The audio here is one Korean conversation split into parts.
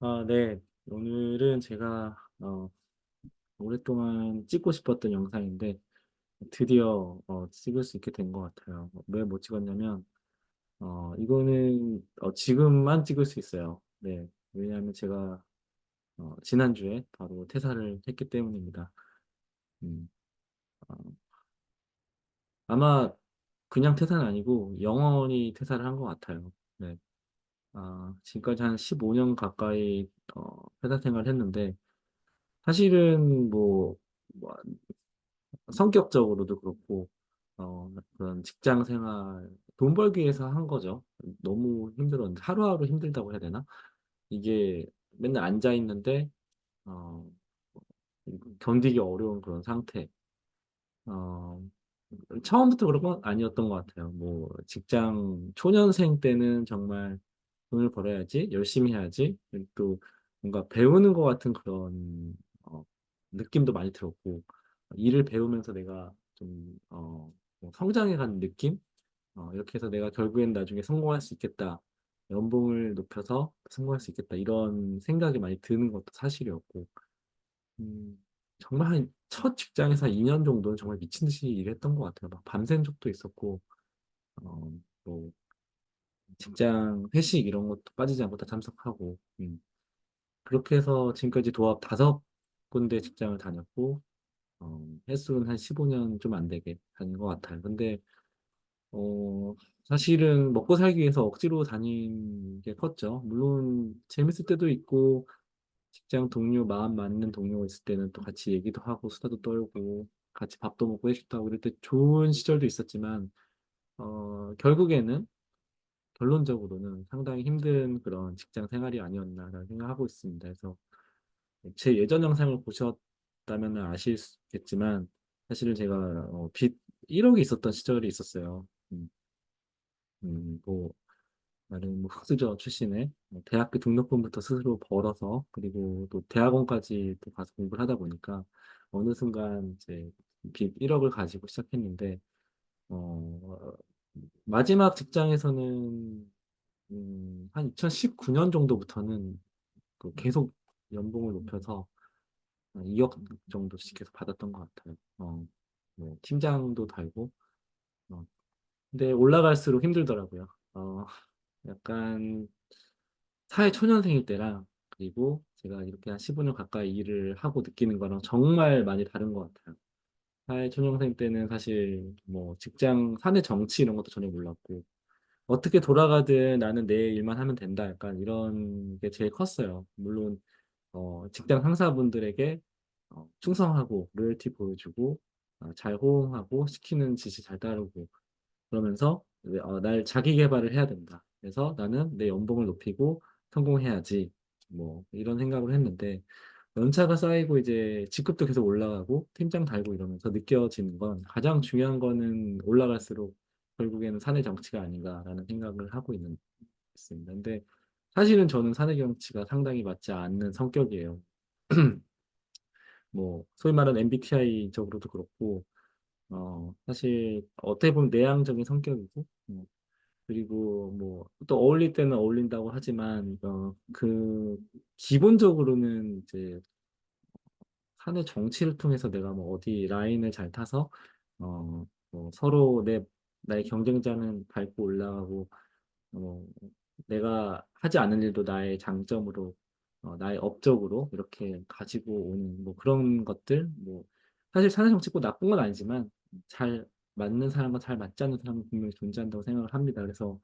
아 네. 오늘은 제가 어 오랫동안 찍고 싶었던 영상인데 드디어 어 찍을 수 있게 된 것 같아요. 왜 못 찍었냐면 어 이거는 어 지금만 찍을 수 있어요. 네. 왜냐하면 제가 어 지난주에 바로 퇴사를 했기 때문입니다. 음. 어 아마 그냥 퇴사는 아니고 영원히 퇴사를 한 것 같아요. 지금까지 한 15년 가까이 어 회사 생활을 했는데 사실은 뭐 뭐 성격적으로도 그렇고 어 그런 직장 생활 돈 벌기 위해서 한 거죠. 너무 힘들었는데 하루하루 힘들다고 해야 되나? 이게 맨날 앉아 있는데 어 견디기 어려운 그런 상태. 어 처음부터 그런 건 아니었던 것 같아요. 뭐 직장 초년생 때는 정말 ' 돈을 벌어야지. 열심히 해야지.' 또 뭔가 배우는 것 같은 그런 어 느낌도 많이 들었고 일을 배우면서 내가 좀 어 뭐 성장해 가는 느낌? 어 이렇게 해서 '내가 결국엔 나중에 성공할 수 있겠다. 연봉을 높여서 성공할 수 있겠다.' 이런 생각이 많이 드는 것도 사실이었고 음 정말 한 첫 직장에서 한 2년 정도는 정말 미친 듯이 일했던 것 같아요. 막 밤샌 적도 있었고 어 뭐 직장 회식 이런 것도 빠지지 않고 다 참석하고 음 그렇게 해서 지금까지 도합 5 군데 직장을 다녔고 어 횟수는 한 15년 좀 안 되게 다닌 것 같아요. 근데 어 사실은 먹고 살기 위해서 억지로 다닌 게 컸죠. 물론 재밌을 때도 있고 직장 동료 마음 맞는 동료가 있을 때는 또 같이 얘기도 하고 수다도 떨고 같이 밥도 먹고 회식도 하고 이럴 때 좋은 시절도 있었지만 어 결국에는 결론적으로는 상당히 힘든 그런 직장 생활이 아니었나라는 생각하고 있습니다. 그래서 제 예전 영상을 보셨다면은 아시겠지만 사실은 제가 어 빚 1 억이 있었던 시절이 있었어요. 음. 음 뭐 나름 뭐 흑수저 출신에 뭐 대학교 등록금부터 스스로 벌어서 그리고 또 대학원까지 또 가서 공부를 하다 보니까 어느 순간 이제 빚 1 억을 가지고 시작했는데 어 마지막 직장에서는 음 한 2019년 정도부터는 그 계속 연봉을 높여서 한 2억 정도씩 계속 받았던 것 같아요. 어 뭐 팀장도 달고 어 근데 올라갈수록 힘들더라고요. 어 약간 사회 초년생일 때랑 그리고 제가 이렇게 한 15년 가까이 일을 하고 느끼는 거랑 정말 많이 다른 것 같아요. 사회 초년생 때는 사실 뭐 직장 사내 정치 이런 것도 전혀 몰랐고 '어떻게 돌아가든 나는 내 일만 하면 된다.' 약간 이런 게 제일 컸어요. 물론 어 직장 상사분들에게 어 충성하고 로열티 보여주고 어 잘 호응하고 시키는 지시 잘 따르고 그러면서 네어 '날 자기 계발을 해야 된다. 그래서 나는 내 연봉을 높이고 성공해야지.' 뭐 이런 생각을 했는데 연차가 쌓이고 이제 직급도 계속 올라가고 팀장 달고 이러면서 느껴지는 건 가장 중요한 거는 올라갈수록 결국에는 '사내 정치가 아닌가.'라는 생각을 하고 있는 있습니다. 근데 사실은 저는 사내 정치가 상당히 맞지 않는 성격이에요. 뭐 소위 말하는 MBTI적으로도 그렇고 어 사실 어떻게 보면 내향적인 성격이고 뭐 그리고 뭐 또 어울릴 때는 어울린다고 하지만 어 그 기본적으로는 이제 사내 정치를 통해서 내가 뭐 어디 라인을 잘 타서 어 뭐 서로 내 나의 경쟁자는 밟고 올라가고 어 내가 하지 않은 일도 나의 장점으로 어 나의 업적으로 이렇게 가지고 오는 뭐 그런 것들 뭐 사실 사내 정치 꼭 나쁜 건 아니지만 잘 맞는 사람과 잘 맞지 않는 사람은 분명히 존재한다고 생각을 합니다. 그래서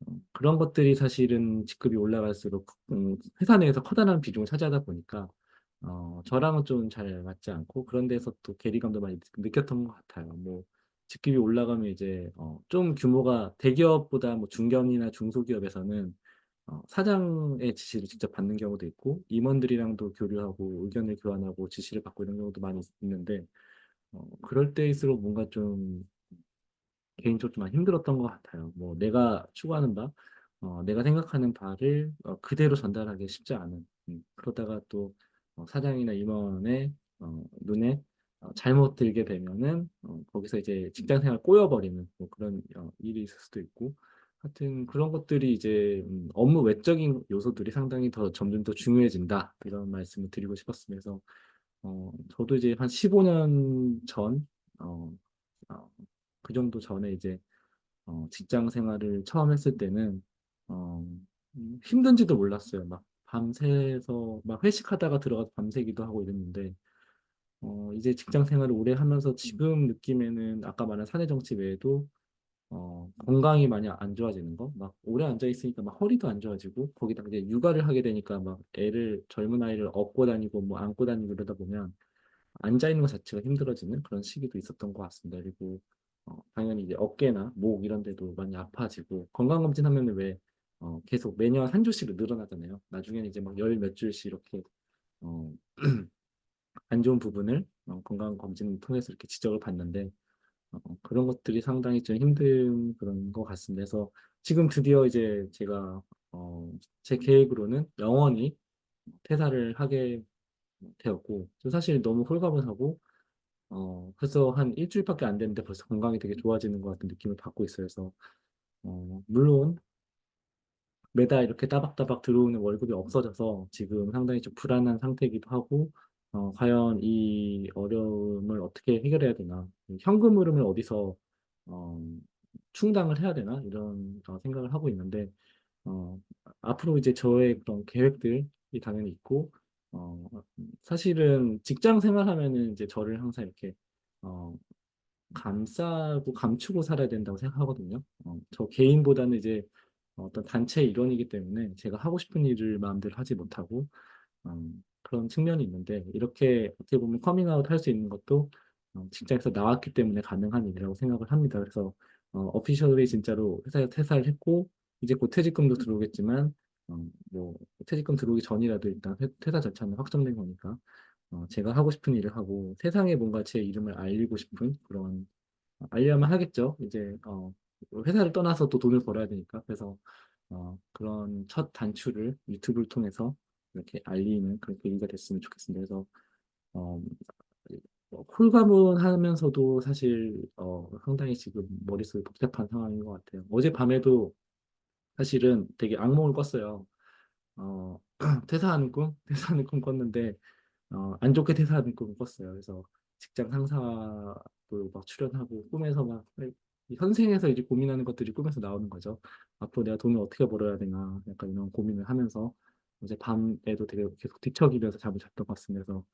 어 그런 것들이 사실은 직급이 올라갈수록 음 회사 내에서 커다란 비중을 차지하다 보니까 어 저랑은 좀 잘 맞지 않고 그런 데서 또 괴리감도 많이 느 느꼈던 것 같아요. 뭐 직급이 올라가면 이제 어 좀 규모가 대기업보다 뭐 중견이나 중소기업에서는 어 사장의 지시를 직접 받는 경우도 있고 임원들이랑도 교류하고 의견을 교환하고 지시를 받고 이런 경우도 많이 있 있는데 어 그럴 때일수록 뭔가 좀 개인적으로 좀 힘들었던 것 같아요. 뭐 내가 추구하는 바 어 내가 생각하는 바를 어 그대로 전달하기 쉽지 않은 음 그러다가 또 어 사장이나 임원의 어 눈에 어 잘못 들게 되면은 어 거기서 이제 직장 생활 꼬여 버리는 뭐 그런 어 일이 있을 수도 있고 하여튼 그런 것들이 이제 음, 업무 외적인 요소들이 상당히 더 점점 더 중요해진다. 이런 말씀을 드리고 싶었으면서 어, 저도 이제 한 15년 전, 어, 어, 그 정도 전에 이제 어, 직장 생활을 처음 했을 때는 어, 음, 힘든지도 몰랐어요. 막 밤새서 막 회식하다가 들어가서 밤새기도 하고 이랬는데 어, 이제 직장 생활을 오래 하면서 지금 느낌에는 아까 말한 사내 정치 외에도 어, 건강이 많이 안 좋아지는 거, 막 오래 앉아 있으니까 막 허리도 안 좋아지고 거기다 이제 육아를 하게 되니까 막 애를 젊은 아이를 업고 다니고 뭐 안고 다니고 이러다 보면 앉아 있는 것 자체가 힘들어지는 그런 시기도 있었던 것 같습니다. 그리고 어, 당연히 이제 어깨나 목 이런 데도 많이 아파지고 건강검진 하면은 왜 어, 계속 매년 한 주씩 늘어나잖아요. 나중에는 이제 막 열몇 주씩 이렇게 어, 안 좋은 부분을 어, 건강검진을 통해서 이렇게 지적을 받는데 어, 그런 것들이 상당히 좀 힘든 그런 것 같습니다. 그래서 지금 드디어 이제 제가 어, 제 계획으로는 영원히 퇴사를 하게 되었고 저 사실 너무 홀가분하고 어, 그래서 한 일주일밖에 안 됐는데 벌써 건강이 되게 좋아지는 것 같은 느낌을 받고 있어요. 그래서 어, 물론 매달 이렇게 따박따박 들어오는 월급이 없어져서 지금 상당히 좀 불안한 상태이기도 하고 어, 과연 이 어려움을 어떻게 해결해야 되나 현금 흐름을 어디서 어, 충당을 해야 되나 이런 어, 생각을 하고 있는데 어, 앞으로 이제 저의 그런 계획들이 당연히 있고 어, 사실은 직장 생활하면은 이제 저를 항상 이렇게 어, 감싸고 감추고 살아야 된다고 생각하거든요. 어, 저 개인보다는 이제 어떤 단체의 일원이기 때문에 제가 하고 싶은 일을 마음대로 하지 못하고 음, 그런 측면이 있는데 이렇게 어떻게 보면 커밍아웃 할 수 있는 것도 어, 직장에서 나왔기 때문에 가능한 일이라고 생각을 합니다. 그래서 어, 오피셜리 진짜로 회사에 퇴사를 했고 이제 곧 퇴직금도 들어오겠지만 어, 뭐 퇴직금 들어오기 전이라도 일단 회, 퇴사 절차는 확정된 거니까 어, 제가 하고 싶은 일을 하고 세상에 뭔가 제 이름을 알리고 싶은 그런 어, 알려야만 하겠죠. 이제 어, 회사를 떠나서 또 돈을 벌어야 되니까 그래서 어, 그런 첫 단추를 유튜브를 통해서 이렇게 알리는 그런 계기가 됐으면 좋겠습니다. 그래서 어, 어, 홀가분 하면서도 사실 어, 상당히 지금 머릿속이 복잡한 상황인 것 같아요. 어젯밤에도 사실은 되게 악몽을 꿨어요. 어, 퇴사하는 꿈? 퇴사하는 꿈 꿨는데 어, 안 좋게 퇴사하는 꿈을 꿨어요. 그래서 직장 상사도 막 출연하고 꿈에서 막이 현생에서 이제 고민하는 것들이 꿈에서 나오는 거죠. 앞으로 내가 돈을 어떻게 벌어야 되나 약간 이런 고민을 하면서 어제 밤에도 되게 계속 뒤척이면서 잠을 잤던 것 같습니다. 그래서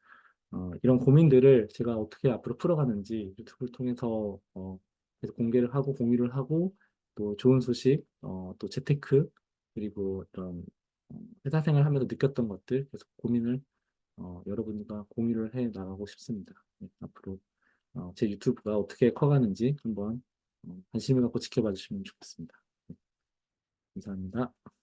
어, 이런 고민들을 제가 어떻게 앞으로 풀어가는지 유튜브를 통해서 어, 계속 공개를 하고 공유를 하고 또 좋은 소식, 어, 또 재테크 그리고 이런 어, 회사 생활 하면서 느꼈던 것들 계속 고민을 어, 여러분과 공유를 해 나가고 싶습니다. 네, 앞으로 어, 제 유튜브가 어떻게 커가는지 한번 어, 관심을 갖고 지켜봐 주시면 좋겠습니다. 네, 감사합니다.